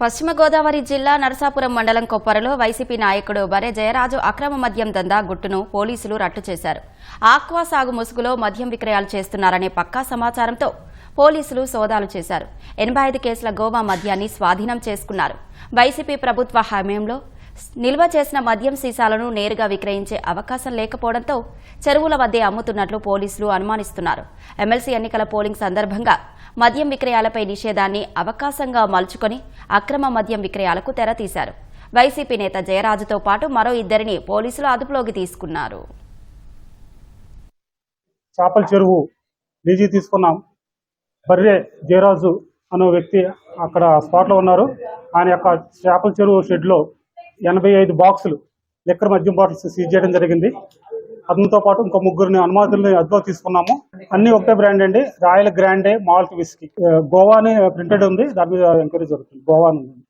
పశ్చిమ గోదావరి జిల్లా నరసాపురం మండలం కొప్పరలో వైసీపీ నాయకుడు బరే జయరాజు అక్రమ మద్యం దందా గుట్టును పోలీసులు రట్టు చేశారు. ఆక్వా సాగు ముసుగులో మద్యం విక్రయాలు చేస్తున్నారనే పక్కా సమాచారంతో పోలీసులు సోదాలు చేశారు. ఎనభై ఐదు కేసుల గోవా మద్యాన్ని స్వాధీనం చేసుకున్నారు. వైసీపీ ప్రభుత్వ హామీంలో నిల్వ చేసిన మద్యం సీసాలను నేరుగా విక్రయించే అవకాశం లేకపోవడంతో చెరువుల వద్దే అమ్ముతున్నట్లు పోలీసులు అనుమానిస్తున్నారు. ఎమ్మెల్సీ ఎన్నికల పోలింగ్ సందర్భంగా మద్యం విక్రయాలపై నిషేధాన్ని అవకాశంగా మలుచుకొని అక్రమ మద్యం విక్రయాలకు తెరతీశారు. వైసీపీ నేత జయరాజుతో పాటు మరో ఇద్దరిని పోలీసులు అదుపులోకి తీసుకున్నారు. చేపల చెరువు డీజీ తీసుకున్నాం. బర్రె జయరాజు అనే వ్యక్తి అక్కడ స్పాట్లో ఉన్నారు. ఆయన యొక్క చేపల చెరువు షెడ్లో ఎనభై ఐదు బాక్సులు లిక్కర్ మద్యం బాటిల్స్ సీజ్ చేయడం జరిగింది. అతనితో పాటు ఇంకో ముగ్గురిని అనుమతుల్ని అదుపులో తీసుకున్నాము. అన్ని ఒకటే బ్రాండ్ అండి. Royal Grande malt whisky. గోవాని Goa printed ఉంది. దాని మీద ఎంక్వైరీ జరుగుతుంది. గోవా ఉంది.